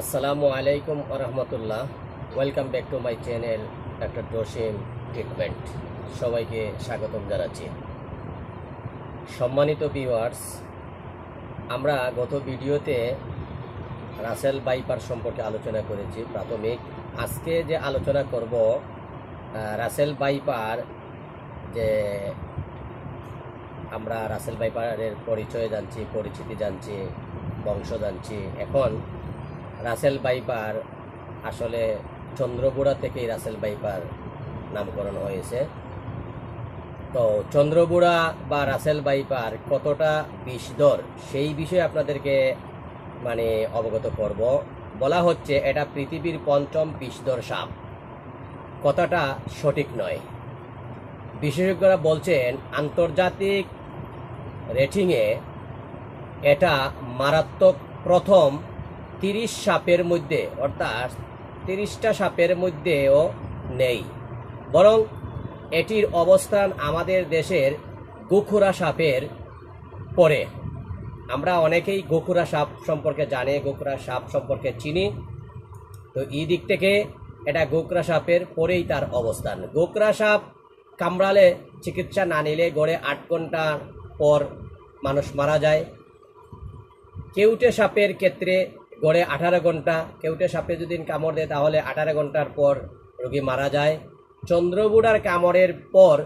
আসসালামু আলাইকুম রহমতুল্লাহ। Welcome back to my channel doctor Jasim treatment সবাইকে স্বাগতম জানাচ্ছি। সম্মানিত ভিউয়ার্স আমরা গত ভিডিওতে রাসেল বাইপার সম্পর্কে আলোচনা করেছি, প্রাথমিক। আজকে যে আলোচনা করব রাসেল বাইপার যে আমরা রাসেল বাইপারের পরিচয় জানছি, পরিচিতি জানছি, বংশ জানছি, এখন রাসেল বাইপার আসলে চন্দ্রপুরা থেকেই রাসেল বাইপার নামকরণ হয়েছে। তো চন্দ্রপুরা বা রাসেল বাইপার কতটা বিষদর সেই বিষয়ে আপনাদেরকে মানে অবগত করব। বলা হচ্ছে এটা পৃথিবীর পঞ্চম বিষদর সাপ। কথাটা সঠিক নয়। বিশেষজ্ঞরা বলছেন, আন্তর্জাতিক রেটিংয়ে এটা মারাত্মক প্রথম তিরিশ সাপের মধ্যে, অর্থাৎ তিরিশটা সাপের মধ্যেও নেই। বরং এটির অবস্থান আমাদের দেশের গোখুরা সাপের পরে। আমরা অনেকেই গোখুরা সাপ সম্পর্কে জানি, গোখুরা সাপ সম্পর্কে চিনি। তো এই দিক থেকে এটা গোকরা সাপের পরেই তার অবস্থান। গোকরা সাপ কামড়ালে চিকিৎসা না নিলে গড়ে আট ঘণ্টা পর মানুষ মারা যায়। কেউটে সাপের ক্ষেত্রে গড়ে আঠারো ঘণ্টা। কেউটে সাপে যদি কামড় দেয়, তাহলে আঠারো ঘণ্টার পর রোগী মারা যায়। চন্দ্রবুড়ার কামড়ের পর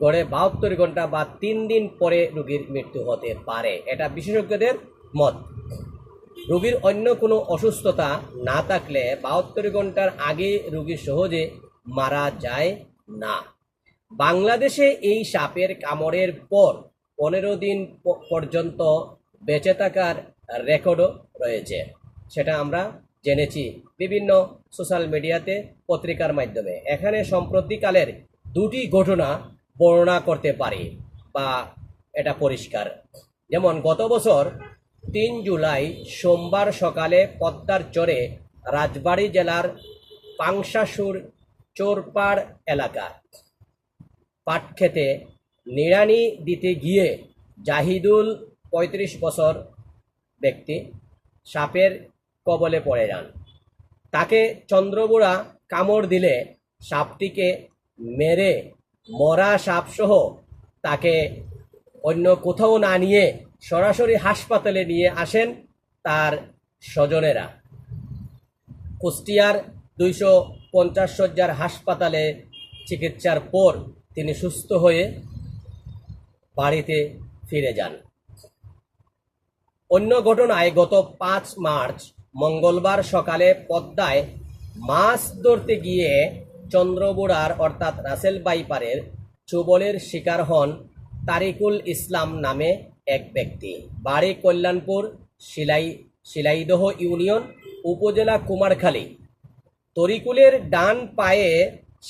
গড়ে বাহাত্তর ঘণ্টা বা তিন দিন পরে রোগীর মৃত্যু হতে পারে। এটা বিশেষজ্ঞদের মত। রোগীর অন্য কোনো অসুস্থতা না থাকলে বাহাত্তর ঘণ্টার আগে রোগী সহজে মারা যায় না। বাংলাদেশে এই সাপের কামড়ের পর পনেরো দিন পর্যন্ত বেঁচে থাকার রেকর্ডও রয়েছে। সেটা আমরা জেনেছি বিভিন্ন সোশ্যাল মিডিয়াতে পত্রিকার মাধ্যমে। এখানে সম্প্রতিকালের দুটি ঘটনা বর্ণনা করতে পারি বা এটা পরিষ্কার। যেমন, গত বছর তিন জুলাই সোমবার সকালে পদ্মার চরে রাজবাড়ী জেলার পাংশাসুর চোরপাড় এলাকা পাট খেতে নিড়ানি দিতে গিয়ে জাহিদুল পঁয়ত্রিশ বছর ব্যক্তি, সাপের কবলে পড়ে যান। তাকে চন্দ্রবুড়া কামড় দিলে সাপটিকে মেরে মরা সাপসহ তাকে অন্য কোথাও না নিয়ে সরাসরি হাসপাতালে নিয়ে আসেন তার স্বজনেরা। কুষ্টিয়ার দুইশো পঞ্চাশ শয্যার হাসপাতালে চিকিৎসার পর তিনি সুস্থ হয়ে বাড়িতে ফিরে যান। অন্য ঘটনায় গত পাঁচ মার্চ মঙ্গলবার সকালে পদ্মায় মাছ ধরতে গিয়ে চন্দ্রবুড়ার, অর্থাৎ রাসেল বাইপারের, চুবলের শিকার হন তারিকুল ইসলাম নামে এক ব্যক্তি। বাড়ি কল্যাণপুর, শিলাই, শিলাইদহ ইউনিয়ন, উপজেলা কুমারখালী। তরিকুলের ডান পায়ে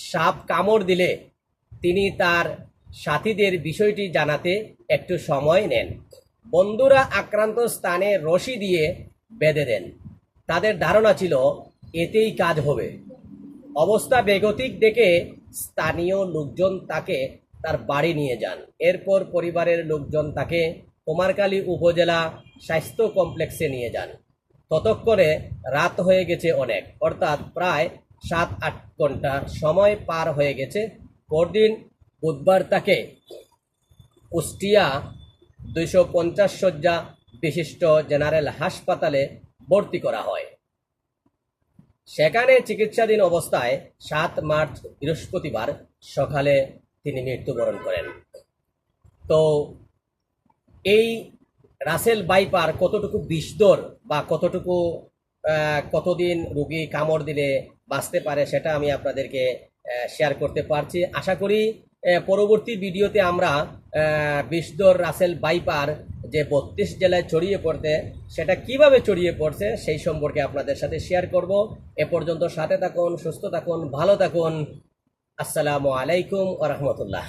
সাপ কামড় দিলে তিনি তার সাথীদের বিষয়টি জানাতে একটু সময় নেন। বন্ধুরা আক্রান্ত স্থানে রশি দিয়ে বেঁধে দেন। তাদের ধারণা ছিল, এতেই কাজ হবে। অবস্থা বেগতিক দেখে স্থানীয় লোকজন তাকে তার বাড়ি নিয়ে যান। এরপর পরিবারের লোকজন তাকে কুমারকালী উপজেলা স্বাস্থ্য কমপ্লেক্সে নিয়ে যান। ততক্ষণে রাত হয়ে গেছে অনেক, অর্থাৎ প্রায় সাত আট ঘণ্টা সময় পার হয়ে গেছে। পরদিন বুধবার তাকে কুষ্টিয়া দুইশো পঞ্চাশ শয্যা বিশিষ্ট জেনারেল হাসপাতালে ভর্তি করা হয়। সেখানে চিকিৎসাধীন অবস্থায় সাত মার্চ বৃহস্পতিবার সকালে তিনি মৃত্যুবরণ করেন। তো এই রাসেল বাইপার কতটুকু বিষদর বা কতটুকু কতদিন রুগী কামড় দিলে বাঁচতে পারে সেটা আমি আপনাদেরকে শেয়ার করতে পারছি। আশা করি পরবর্তী ভিডিওতে আমরা বিষদর রাসেল বাইপার যে বত্রিশ জেলায় ছড়িয়ে পড়তে, সেটা কীভাবে ছড়িয়ে পড়ছে, সেই সম্পর্কে আপনাদের সাথে শেয়ার করব। এ পর্যন্ত সাথে থাকুন, সুস্থ থাকুন, ভালো থাকুন। আসসালামু আলাইকুম ও রহমতুল্লাহ।